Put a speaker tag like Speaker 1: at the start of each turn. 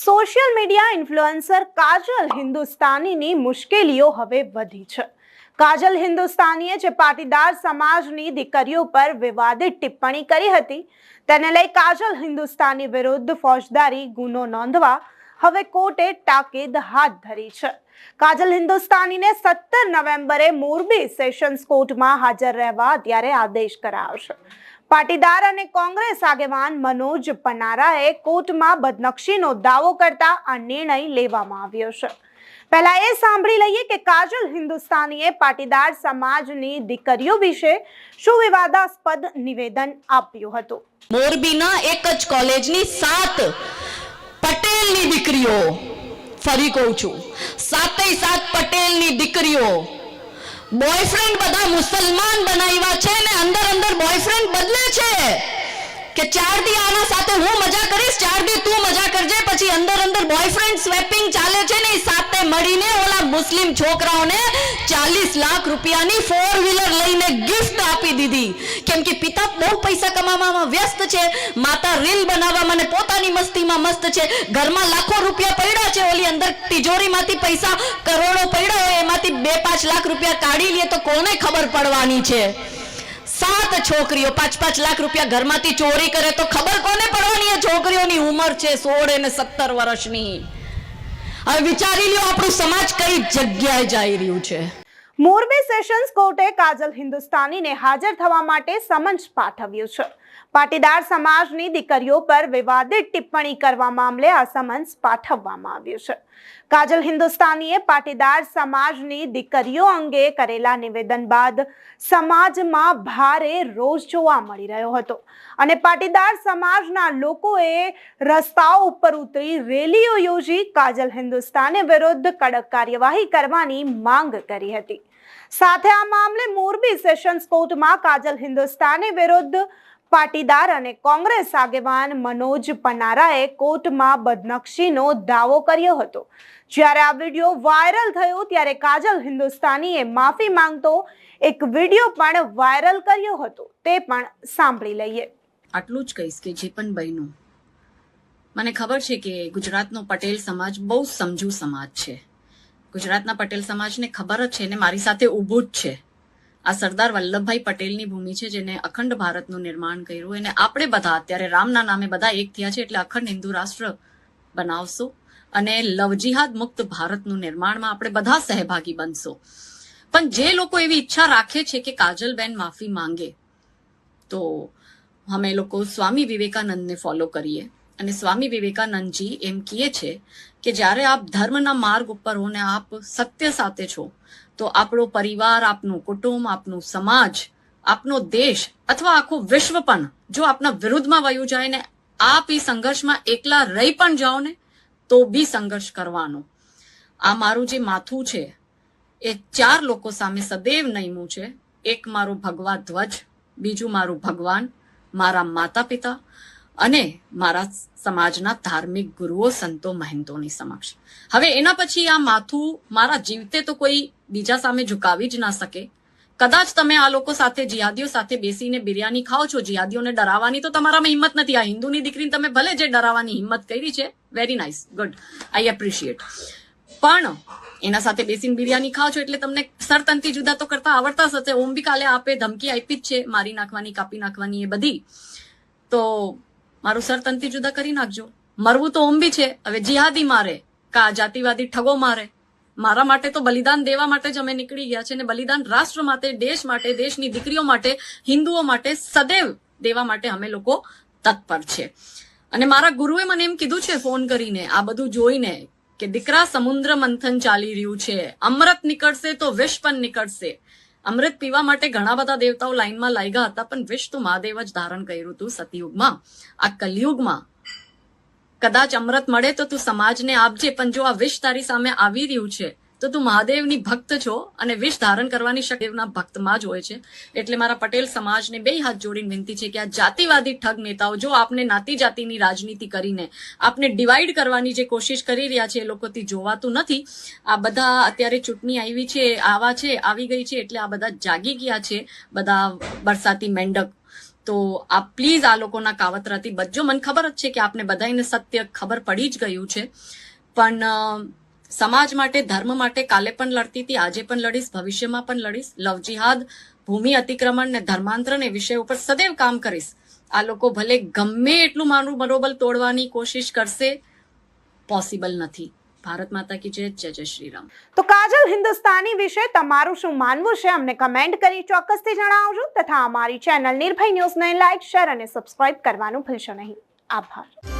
Speaker 1: Social media influencer Kajal હિન્દુસ્તાનીની મુશ્કેલીઓ હવે વધી છે. કાજલ હિન્દુસ્તાનીએ જે પાટીદાર સમાજની દીકરીઓ પર વિવાદિત ટિપ્પણી કરી હતી, તેને લઈ કાજલ હિન્દુસ્તાની વિરુદ્ધ ફોજદારી ગુનો નોંધવા હવે કોર્ટે તાકીદ હાથ ધરી છે. કાજલ હિન્દુસ્તાનીને સત્તર નવેમ્બરે મોરબી સેશન્સ કોર્ટમાં હાજર રહેવા ત્યારે આદેશ કરાવશે પાટીદાર અને કોંગ્રેસ આગેવાન મનોજ પનારાએ કોર્ટમાં બદનક્ષીનો દાવો કરતા આ નિર્ણય લેવામાં આવ્યો છે. પહેલા એ સાંભળી લઈએ કે કાજલ હિન્દુસ્તાનીએ પાટીદાર સમાજની દીકરીઓ વિશે શું વિવાદાસ્પદ નિવેદન આપ્યું હતું?
Speaker 2: મોરબીના એક જ કોલેજની સાત પટેલની દીકરીઓ, ફરી કહું છું, સાતેય સાત પટેલની દીકરીઓ બોયફ્રેન્ડ બધા મુસલમાન બનાવ્યા છે ને અંદર અંદર બોયફ્રેન્ડ બદલે છે. કે ચાર દી આના સાથે હું મજા કરીશ ચાર દી તું મજા કરજે, પછી અંદર અંદર બોયફ્રેન્ડ સ્વેપિંગ ચાલે છે ને સાથે મળીને મુસ્લિમ છોકરાઓને ચાલીસ લાખ રૂપિયાની ફોર વ્હીલર લઈને ગિફ્ટ આપી દીધી. કેમ કે પિતા બહુ પૈસા કમાવામાં વ્યસ્ત છે, માતા રીલ બનાવવામાં અને પોતાની મસ્તીમાં મસ્ત છે. ઘરમાં લાખો રૂપિયા પડ્યા છે, ઓલી અંદર તિજોરીમાંથી પૈસા કરોડો પડ્યા હોય, એમાંથી બે પાંચ લાખ રૂપિયા કાઢી લે તો કોને ખબર પડવાની છે? સાત છોકરીઓ, પાંચ પાંચ લાખ રૂપિયા ઘરમાંથી ચોરી કરે તો ખબર કોને પડવાની? છોકરીઓની ઉંમર છે સોળ અને સત્તર વર્ષની. હવે વિચારી લ્યો, આપણું સમાજ કઈ જગ્યાએ જઈ રહ્યું છે.
Speaker 1: મોરબી સેશન્સ કોર્ટે કાજલ હિન્દુસ્તાનીને હાજર થવા માટે સમન્સ પાઠવ્યું છે. પાટીદાર સમાજની દીકરીઓ પર વિવાદિત ટિપ્પણી કરવા મામલે આ સમન્સ પાઠવવામાં આવ્યું છે. કાજલ હિન્દુસ્તાનીએ પાટીદાર સમાજની દીકરીઓ અંગે કરેલા નિવેદન બાદ સમાજમાં ભારે રોષ જોવા મળી રહ્યો હતો અને પાટીદાર સમાજના લોકોએ રસ્તાઓ ઉપર ઉતરી રેલીઓ યોજી કાજલ હિન્દુસ્તાની વિરુદ્ધ કડક કાર્યવાહી કરવાની માંગ કરી હતી. સાથે આ મામલે મોરબી સેશન્સ કોર્ટમાં કાજલ હિન્દુસ્તાની વિરુદ્ધ પાટીદાર અને કોંગ્રેસ આગેવાન મનોજ પનારાએ કોર્ટમાં બદનક્ષીનો દાવો કર્યો હતો. જ્યારે આ વીડિયો વાયરલ થયો ત્યારે કાજલ હિન્દુસ્તાનીએ માફી માંગતો એક વીડિયો પણ વાયરલ કર્યો હતો. તે પણ સાંભળી લઈએ.
Speaker 3: આટલું જ કહીશ કે જે પણ બહેનો મને ખબર છે કે ગુજરાતનો પટેલ સમાજ બહુ સમજુ સમાજ છે. ગુજરાતના પટેલ સમાજને ખબર જ છે ને મારી સાથે ઊભું જ છે. આ સરદાર વલ્લભભાઈ પટેલની ભૂમિ છે, જેને અખંડ ભારતનું નિર્માણ કર્યું. અને આપણે બધા અત્યારે રામના નામે બધા એક થયા છે, એટલે અખંડ હિન્દુ રાષ્ટ્ર બનાવશું અને લવજિહાદ મુક્ત ભારતનું નિર્માણમાં આપણે બધા સહભાગી બનશો. પણ જે લોકો એવી ઈચ્છા રાખે છે કે કાજલબેન માફી માંગે, તો અમે લોકો સ્વામી વિવેકાનંદને ફોલો કરીએ. અને સ્વામી વિવેકાનંદજી એમ કહે છે કે, જ્યારે આપ ધર્મના માર્ગ ઉપર હો ને આપ સત્ય સાથે છો તો આપણો પરિવાર, આપનું કુટુંબ, આપનું સમાજ, આપનો દેશ અથવા આખું વિશ્વ પણ જો આપના વિરુદ્ધમાં વયું જાય ને આપ એ સંઘર્ષમાં એકલા રહી પણ જાઓ ને, તો બી સંઘર્ષ કરવાનો. આ મારું જે માથું છે, એ ચાર લોકો સામે સદૈવ નયમું છે. એક મારું ભગવા ધ્વજ, બીજું મારું ભગવાન, મારા માતા પિતા અને મારા સમાજના ધાર્મિક ગુરુઓ, સંતો, મહંતોની સમક્ષ. હવે એના પછી આ માથું મારા જીવતે તો કોઈ બીજા સામે ઝુકાવી જ ના શકે. કદાચ તમે આ લોકો સાથે જિહાદીઓ સાથે બેસીને બિરયાની ખાઓ છો જિહાદીઓને ડરાવવાની તો તમારામાં હિંમત નથી. આ હિન્દુની દીકરીને તમે ભલે જે ડરાવવાની હિંમત કરી છે very nice good I appreciate પણ એના સાથે બેસીને બિરયાની ખાઓ છો એટલે તમને સરતંતી જુદા તો કરતા આવડતા જ હશે. ઓમ બી કાલે આપે ધમકી આપી જ છે, મારી નાખવાની, કાપી નાખવાની એ બધી. તો મારું સર તનથી જુદા કરી નાખજો. મરવું તો ઓમ બી છે, હવે જિહાદી મારે, કા જાતિવાદી ઠગો મારે. મારા માટે તો બલિદાન દેવા માટે જ અમે નીકળી ગયા છે અને બલિદાન રાષ્ટ્ર માટે, દેશ માટે, દેશની દીકરીઓ માટે, હિન્દુઓ માટે સદૈવ દેવા માટે અમે લોકો તત્પર છે. અને મારા ગુરુએ મને એમ કીધું છે ફોન કરીને, આ બધું જોઈને, કે દીકરા સમુદ્ર મંથન ચાલી રહ્યું છે, અમૃત નીકળશે તો વિશ્વ પણ નીકળશે. અમૃત પીવા માટે ઘણા બધા દેવતાઓ લાઈનમાં લાગ્યા હતા, પણ વિષ તો મહાદેવ જ ધારણ કર્યું હતું સતયુગમાં. આ કલયુગમાં કદાચ અમૃત મળે તો તું સમાજને આપજે, પણ જો આ વિષ તારી સામે આવી રહ્યું છે તો તું મહાદેવની ભક્ત છો અને વિષ ધારણ કરવાની શક્તિના ભક્તમાં જ હોય છે. એટલે મારા પટેલ સમાજને બે હાથ જોડીને વિનંતી છે કે આ જાતિવાદી ઠગ નેતાઓ, જો આપને નાતી જાતિની રાજનીતિ કરીને આપને ડિવાઈડ કરવાની જે કોશિશ કરી રહ્યા છે એ લોકોથી જોવાતું નથી. આ બધા અત્યારે ચૂંટણી આવી છે, આવા છે, આવી ગઈ છે, એટલે આ બધા જાગી ગયા છે, બધા બરસાતી મેંડક તો આ પ્લીઝ આ લોકોના કાવતરાથી બચજો. મને ખબર જ છે કે આપને બધાને સત્ય ખબર પડી જ ગયું છે. પણ સમાજ માટે, ધર્મ માટે કાલે પણ લડતી હતી, આજે પણ લડીશ, ભવિષ્યમાં પણ લડીશ. લવ જિહાદ, ભૂમિ અતિક્રમણ ને ધર્માંતરણ એ વિષય ઉપર સદૈવ કામ કરીશ. આ લોકો ભલે ગમે એટલું મારું મનોબલ તોડવાની કોશિશ કરશે પોસિબલ નથી. ભારત માતા કી જય જય જય શ્રી રામ.
Speaker 1: તો કાજલ હિન્દુસ્તાની વિશે તમારું શું માનવું છે? અમને કમેન્ટ કરી ચોક્કસથી જણાવજો તથા અમારી ચેનલ નિર્ભય ન્યૂઝને લાઇક શેર અને સબસ્ક્રાઇબ કરવાનું ભૂલશો નહીં. આભાર.